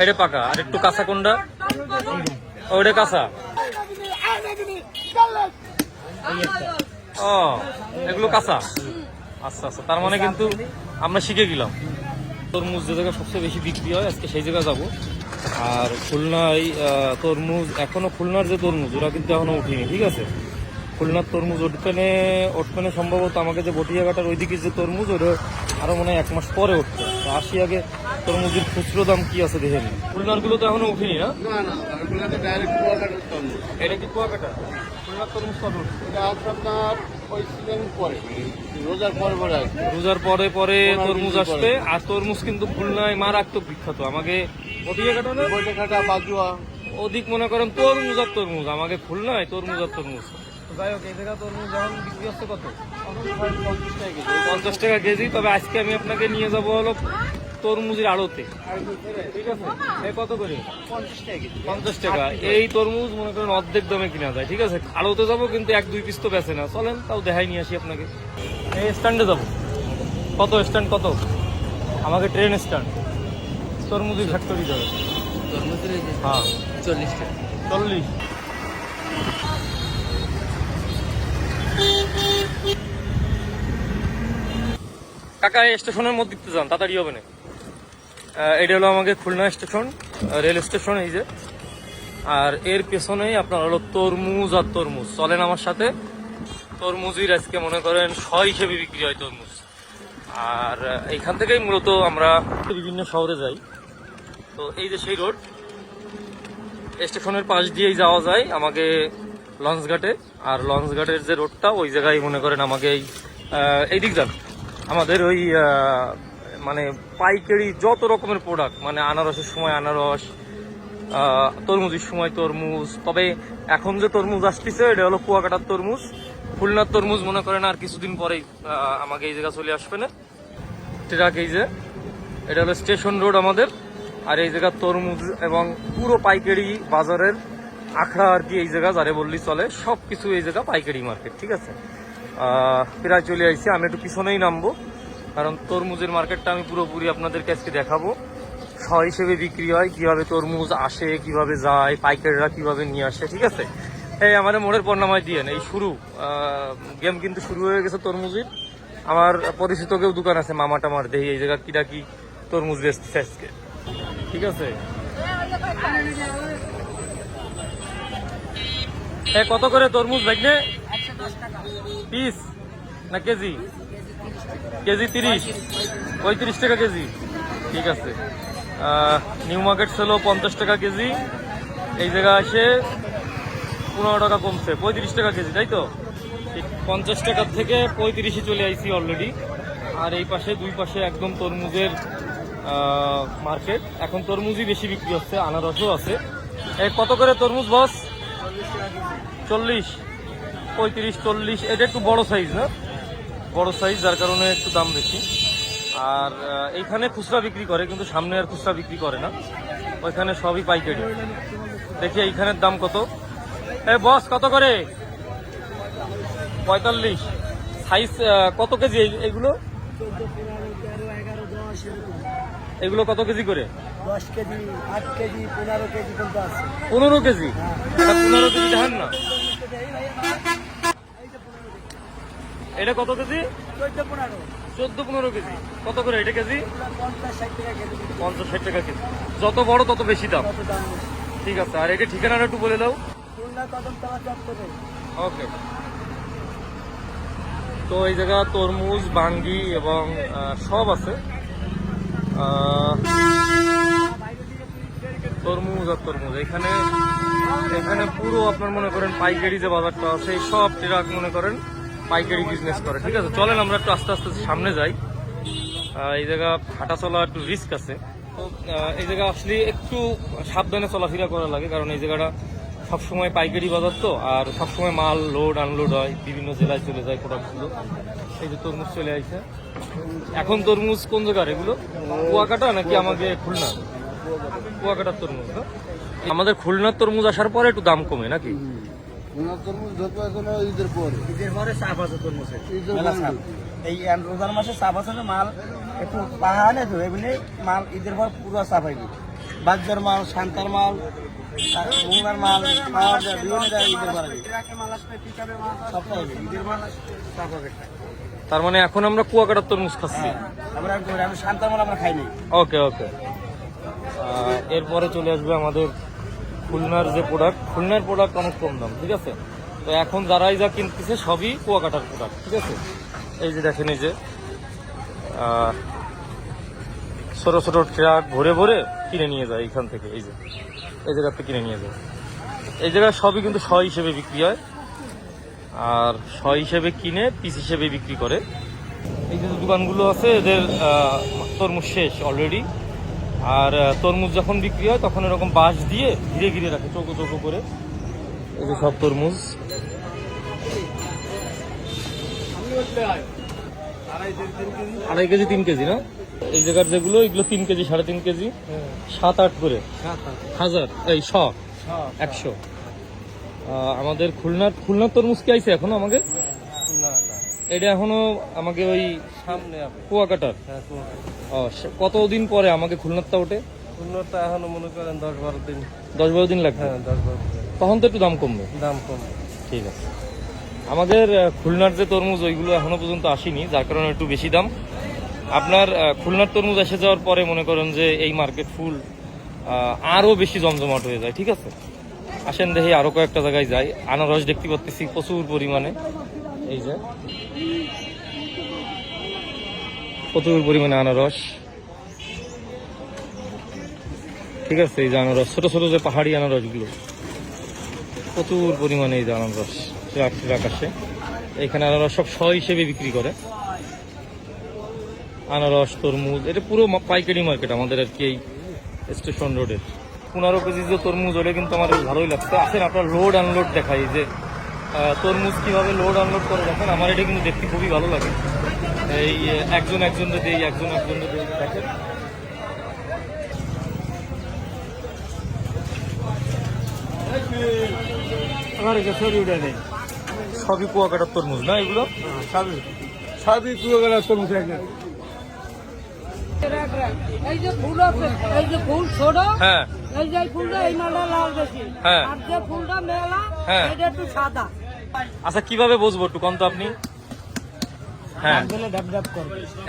এটা পাকা। আর একটু কাঁচা কোনটা? ওটা কাঁচা। ও, এগুলো কাঁচা। আচ্ছা আচ্ছা। তার মানে কিন্তু আমরা শিখে গেলাম। তরমুজ যে জায়গায় সবচেয়ে বেশি বিক্রি হয়, আজকে সেই জায়গায় যাব। আর খুলনায় তরমুজ, এখনও খুলনার যে তরমুজ, ওরা কিন্তু এখনও উঠিনি ঠিক আছে? খুলনার তরমুজ উঠপেনে উঠপেনে সম্ভবত আমাকে যে বটিয়াঘাটার ওইদিকে যে তরমুজ ওটা আরও মনে হয় এক মাস পরে উঠছে। তো আসি আগে তরমুজের খুচরো দাম কি আছে দেখে নিই। খুলনারগুলো তো এখনও উঠিনি না? না না ওগুলো তো ডাইরেক্ট কুয়াকাটার তরমুজ। এটা কি কুয়াকাটা? খুলনার তরমুজ কত? উঠছে এটা আছে আপনার ওই সিজন পরে। রোজার পরে পরে রোজার পরে পরে তরমুজ আসবে আর তরমুজ কিন্তু খুলনায় মারাত্মক বিখ্যাত। আমাকে বইটা কাটা বাজুয়া। অধিক মনে করেন তরমুজ আর তরমুজ আমাকে খুলনায় তরমুজ আর তরমুজ। যাই হোক এই জায়গা তরমুজ বিক্রি হচ্ছে কত? পঞ্চাশ টাকা কেজি তবে আজকে আমি আপনাকে নিয়ে যাব হলো তরমুজের আড়তে। ঠিক আছে? এই কত করে? পঞ্চাশ টাকা এই তরমুজ মনে করেন অর্ধেক দামে কিনা যায়। ঠিক আছে? আড়তে যাব কিন্তু এক দুই পিস তো বেছে না। চলেন তাও দেখাই নিয়ে আসি আপনাকে। এই স্ট্যান্ডে যাব। কত? স্ট্যান্ড কত? আমাকে ট্রেন স্ট্যান্ড। তরমুজি ফ্যাক্টরি যাবে। হ্যাঁ। চল্লিশ টাকা। চল্লিশ। কাকা স্টেশনের মধ্যে দিতে যান, তাড়াতাড়ি হবে না। এটা হলো আমাকে খুলনা স্টেশন রেল স্টেশন এই যে। আর এর পেছনেই আপনার হলো তরমুজ আর তরমুজ। চলেন আমার সাথে। তরমুজের আজকে মনে করেন শ হিসেবে বিক্রি হয় তরমুজ। আর এইখান থেকেই মূলত আমরা বিভিন্ন শহরে যাই। তো এই যে সেই রোড, স্টেশনের পাশ দিয়েই যাওয়া যায় আমাকে লঞ্চঘাটে। আর লঞ্চঘাটের যে রোডটা, ওই জায়গায় মনে করেন আমাকে এই দিক যান। আমাদের ওই মানে পাইকারি যত রকমের প্রোডাক্ট মানে আনারসের সময় আনারস তরমুজের সময় তরমুজ, তবে এখন যে তরমুজ আসতেছে, এটা হলো কুয়াকাটার তরমুজ। খুলনার তরমুজ মনে করেন আর কিছুদিন পরেই আমাকে এই জায়গা চলে আসবে না। ট্রাক এই যে, এটা হলো স্টেশন রোড আমাদের। আর এই জায়গা তরমুজ এবং পুরো পাইকারি বাজারের আখড়া আর কি এই জায়গা, যারে বললি চলে সব কিছু এই জায়গা পাইকারি মার্কেট, ঠিক আছে? প্রায় চলে আইছি। আমি একটু পিছনেই নামবো, কারণ তরমুজের মার্কেটটা আমি পুরোপুরি আপনাদেরকে আজকে দেখাবো। শ হিসেবে বিক্রি হয়, কীভাবে তরমুজ আসে, কীভাবে যায়, পাইকারিরা কীভাবে নিয়ে আসে, ঠিক আছে? এই আমার মোড়ের পণ্যমায় দিয়ে এই শুরু। গেম কিন্তু শুরু হয়ে গেছে তরমুজের। আমার পরিচিত কেউ দোকান আছে, মামা টামার দেহি এই জায়গা কিটা কি তরমুজ বেচতেছে আজকে। ঠিক আছে? কত করে তরমুজ ভাইনে পিস না কেজি? কেজি তিরিশ। পঁয়ত্রিশ টাকা কেজি। ঠিক আছে। নিউ মার্কেট ছিল পঞ্চাশ টাকা কেজি। এই জায়গা আসে পনেরো টাকা কমছে। পঁয়ত্রিশ টাকা কেজি, তাই তো? পঞ্চাশ টাকার থেকে পঁয়ত্রিশে চলে আইছি অলরেডি আর এই পাশে, দুই পাশে একদম তরমুজের মার্কেট এখন তরমুজই বেশি বিক্রি হচ্ছে, আনারসও আছে। কত করে তরমুজ, বস? চল্লিশ। পঁয়ত্রিশ চল্লিশ এটা একটু বড় সাইজ না বড় সাইজ যার কারণে একটু দাম বেশি। আর এইখানে খুচরা বিক্রি করে কিন্তু সামনে আর খুচরা বিক্রি করে না। ওইখানে সবই পাইকারি। দেখি এইখানের দাম কত। এ বস কত করে? পঁয়তাল্লিশ। সাইজ কত কেজি এগুলো এগুলো কত কেজি করে? পনেরো কেজি পনেরো কেজি? এটা পনেরো কেজি দেখেন না। এটা কত কেজি? চোদ্দ পনেরো কেজি। কত করে এটা কেজি? পঞ্চাশ ষাট টাকা কেজি। যত বড় তত বেশি দাম। ঠিক আছে, আর এটা ঠিকানাটা একটু বলে দাও। ওকে। তো এই জায়গা তরমুজ, বাঙ্গি এবং সব আছে। তরমুজ আর তরমুজ। এখানে এখানে পুরো আপনার মনে করেন পাইকারি যে বাজারটা আছে সব ট্রাক মনে করেন পাইকারি বিজনেস করে, ঠিক আছে? চলেন আমরা একটু আস্তে আস্তে সামনে যাই। এই জায়গা হাঁটা চলা একটু রিস্ক আছে। তো এই জায়গা আসলে একটু সাবধানে চলাফেরা করা লাগে, কারণ এই জায়গাটা সবসময় পাইকারি বাজার তো, আর সবসময় মাল লোড আনলোড হয়, বিভিন্ন জেলায় চলে যায় প্রোডাক্টগুলো এই যে তরমুজ চলে আসছে এখন তরমুজ কোন জায়গার এগুলো? কুয়াকাটা নাকি আমাকে খুলনা? কুয়াকাটার তরমুজ না আমাদের খুলনার তরমুজ আসার পরে একটু দাম কমে নাকি? তরমুজ ধরতে এখন ঈদের পরে। ঈদের পরে চাপ আছে। এই রোজার মাসে চাপ আছে মাল একটু পাহাড়ে তো এমনি মাল ঈদের পর পুরো চাপ মাল শান্তার মাল মুঙ্গার মাল পাওয়া যায় বিভিন্ন জায়গায় ঈদের পর সব হবে ঈদের পর চাপ হবে। তার মানে এখন আমরা কুয়াকাটার তরমুজ খাচ্ছি। হ্যাঁ আমরা শান্তার মাল আমরা খাইনি। ওকে ওকে। এরপরে চলে আসবে আমাদের খুলনার যে প্রোডাক্ট খুলনার প্রোডাক্ট অনেক কম দাম, ঠিক আছে? তো এখন যারাই যা কিনতেছে সবই কুয়াকাটার প্রোডাক্ট ঠিক আছে? এই যে দেখেন, এই যে ছোট ছোট ট্রাক ভরে ভরে কিনে নিয়ে যায় এখান থেকে, এই যে, এই জায়গাতে কিনে নিয়ে যায়। এই জায়গায় সবই কিন্তু শ হিসেবে বিক্রি হয়, আর শ হিসেবে কিনে পিস হিসেবে বিক্রি করে। এই যে দোকানগুলো আছে, এদের তরমুজ শেষ অলরেডি আর তরমুজ যখন বিক্রি হয়, তখন এরকম বাঁশ দিয়ে ঘিরে ঘিরে রাখে, চৌকো চৌকো করে। এই সব তরমুজ। আড়াই কেজি, তিন কেজি, না? এই জায়গার যেগুলো, এগুলো তিন কেজি, সাড়ে তিন কেজি। সাত, আট করে। হাজার, এই শ, একশো। আমাদের খুলনার খুলনার তরমুজ কি আইছে এখনও আমাকে এটা এখনও আমাকে ওই সামনে কুয়াকাটার। হ্যাঁ কতদিন পরে আমাকে খুলনারটা ওঠে? উন্নত এখনও মনে করেন দশ বারো দিন। দশ বারো দিন লাগবে? হ্যাঁ দশ বারো তখন তো একটু দাম কমবে। দাম কম ঠিক আছে। আমাদের খুলনার যে তরমুজ ওইগুলো এখনও পর্যন্ত আসেনি যার কারণে একটু বেশি দাম। আপনার খুলনার তরমুজ এসে যাওয়ার পরে মনে করেন যে এই মার্কেট ফুল আহ, আরও বেশি জমজমাট হয়ে যায় ঠিক আছে? আসেন দেখি আরও কয়েকটা জায়গায় যাই। আনারস দেখতে পাচ্ছি প্রচুর পরিমাণে। এই যে। প্রচুর পরিমাণে আনারস। ঠিক আছে, এই যে আনারস, ছোট ছোট যে পাহাড়ি আনারসগুলো। প্রচুর পরিমাণে এই যে আনারস ট্রাক আসে এখানে আনারস সব শ হিসেবে বিক্রি করে। আনারস, তরমুজ, এটা পুরো পাইকারি মার্কেট আমাদের আর কি এই স্টেশন রোডের। পনেরো কেজি যে তরমুজ, ওটা কিন্তু আমার ভালোই লাগছে। আসেন, আপনার লোড আনলোড দেখাই যে তরমুজ কীভাবে লোড আনলোড করে দেখেন? আমার এটা কিন্তু দেখতে খুবই ভালো লাগে। এই একজন একজন দেই একজন একজন দেই দেখেন। আমার সবই উঠে নেই। সবই কুয়াকাটার তরমুজ না এগুলো? সবই। সবই পুরো তরমুজ একদম এই যে ফুল আছে এই যে ফুল ছোট হ্যাঁ। এই যে ফুলটা এই মালটা লাল বেশি। হ্যাঁ। আর যে ফুলটা মেলা হ্যাঁ। এটা একটু সাদা। আচ্ছা কীভাবে বুঝব একটু কম তো আপনি? হ্যাঁ।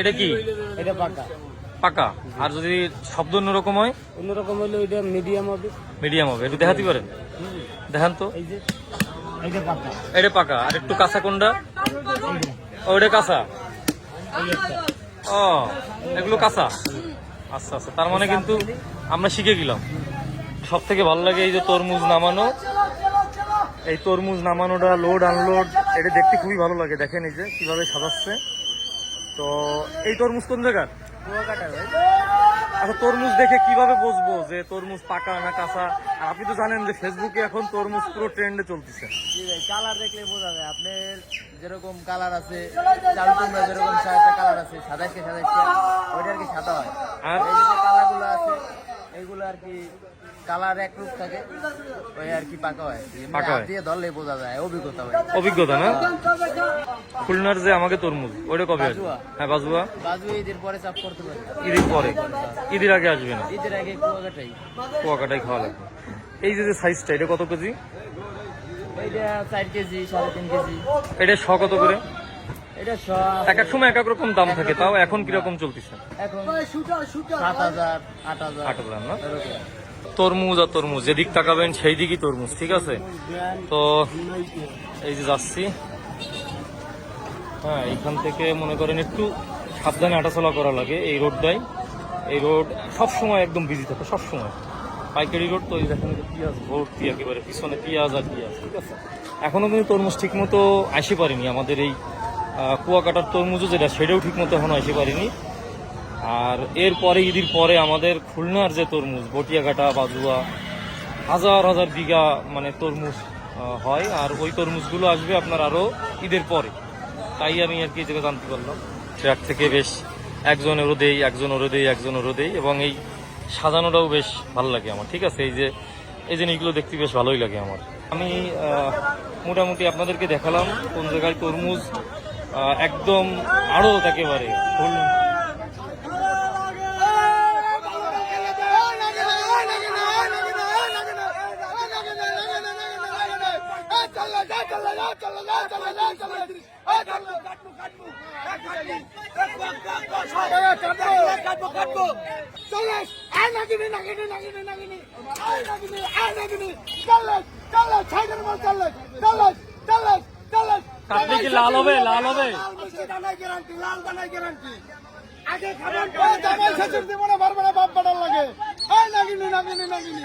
এটা কি? এটা পাকা। পাকা? আর যদি শব্দ অন্যরকম হয়? অন্যরকম হলে ওইটা মিডিয়াম হবে। মিডিয়াম হবে। একটু দেখাতে পারেন? দেখান তো। এটা পাকা। আর একটু কাঁচা কোনটা? ও এটা কাঁচা। ও এগুলো কাঁচা? আচ্ছা আচ্ছা। তার মানে কিন্তু আমরা শিখে গেলাম। সব থেকে ভালো লাগে এই যে তরমুজ নামানো। এই তরমুজ নামানোটা লোড আনলোড এটা দেখতে খুবই ভালো লাগে। দেখেন এই যে কীভাবে সাজাচ্ছে। তো এই তরমুজ কোন জায়গার? আচ্ছা তরমুজ দেখে কীভাবে বুঝব যে তরমুজ পাকা না কাঁচা? আর আপনি তো জানেন যে ফেসবুকে এখন তরমুজ পুরো ট্রেন্ডে চলতেছে। জি ভাই কালার দেখলে বোঝা যায়। আপনার যেরকম কালার আছে চাল কুমড়া যেরকম একটা কালার আছে সাদাইশে সাদাইশে ওইটা আর কি সাদা হয়। আর এই যে কালারগুলো আছে এইগুলো আর কি কালার এক রূপ থাকে ওই আর কি পাকা হয়। পাকা হাত হয়। দিয়ে ধরলে বোঝা যায় অভিজ্ঞতা হয়। অভিজ্ঞতা না? খুলনার যে আমাকে তরমুজ ওইটা কবে আসবে? হ্যাঁ বাজুয়া? বাজু ঈদের পরে চাপ করতে পারি। ঈদের পরে? ঈদের আগে আসবে না? ঈদের আগে কুয়াকাটাই কুয়াকাটাই খাওয়া লাগবে। এই যে সাইজটা এটা কত কেজি? এইটা চার কেজি সাড়ে তিন কেজি। এটা শ কত করে? এটা এক এক সময় এক এক রকম দাম থাকে তাও এখন কীরকম চলতেছে? এখন সাত হাজার আট হাজার আট হাজার না। তরমুজ আর তরমুজ, যেদিক তাকাবেন সেই দিকই তরমুজ, ঠিক আছে? তো এই যে যাচ্ছি। হ্যাঁ এইখান থেকে মনে করেন একটু সাবধানে হাঁটাচলা করা লাগে এই রোডটাই। এই রোড সব সময় একদম বিজি থাকে সব সময় পাইকারি রোড তো এই দেখেন পেঁয়াজ ভর্তি একেবারে, পিছনে পেঁয়াজ আর পেঁয়াজ, ঠিক আছে? এখনও কিন্তু তরমুজ ঠিক মতো আসে পারিনি। আমাদের এই কুয়াকাটার তরমুজও যেটা, সেটাও ঠিক মতো এখনও আসে পারিনি। আর এরপরে ঈদের পরে আমাদের খুলনার যে তরমুজ, বটিয়াঘাটা, বাজুয়া, হাজার হাজার বিঘা মানে তরমুজ হয়। আর ওই তরমুজগুলো আসবে আপনার আরও ঈদের পরে। তাই আমি আর কি যেটা জানতে পারলাম। ট্রাক থেকে বেশ একজন ওরও দেই একজন ওরও দেই একজন ওরও দেই এবং এই সাজানোটাও বেশ ভালো লাগে আমার। ঠিক আছে, এই যে, এই জিনিসগুলো দেখতে বেশ ভালোই লাগে আমার। আমি মোটামুটি আপনাদেরকে দেখালাম কোন জায়গায় তরমুজ একদম আরও একেবারে। ফুল চল্লিশ আয় নাগিনি নাগিনি নাগিনি নাগিনি আয় নাগিনি আয় নাগিনি চল্লিশ চল্লিশ সাইডের মাল চল্লিশ চল্লিশ চল্লিশ চল্লিশ কাটলে কি লাল হবে? লাল হবে? দানাই গ্যারান্টি লাল দানাই গ্যারান্টি আগে খাবার পরে জামাই শ্বশুর দিব না বাপ বাটার লাগে এই নাগিনি নাগিনি নাগিনি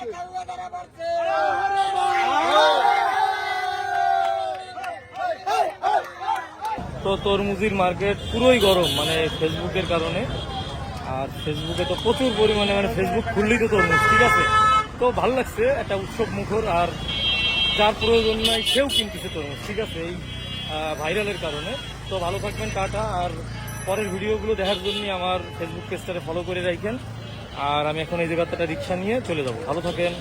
তো তরমুজির মার্কেট পুরোই গরম মানে ফেসবুকের কারণে। আর ফেসবুকে তো প্রচুর পরিমাণে মানে ফেসবুক খুললেই তো তরমুজ, ঠিক আছে? তো ভালো লাগছে, একটা উৎসব মুখর, আর যার প্রয়োজন নাই, সেও কিনতেছে তরমুজ, ঠিক আছে? এই ভাইরালের কারণে। তো ভালো থাকবেন, টাটা। আর পরের ভিডিওগুলো দেখার জন্য আমার ফেসবুক পেজটারে ফলো করে রাখেন আর আমি এখন এই জায়গাটা রিক্সা নিয়ে চলে যাব। ভালো থাকেন।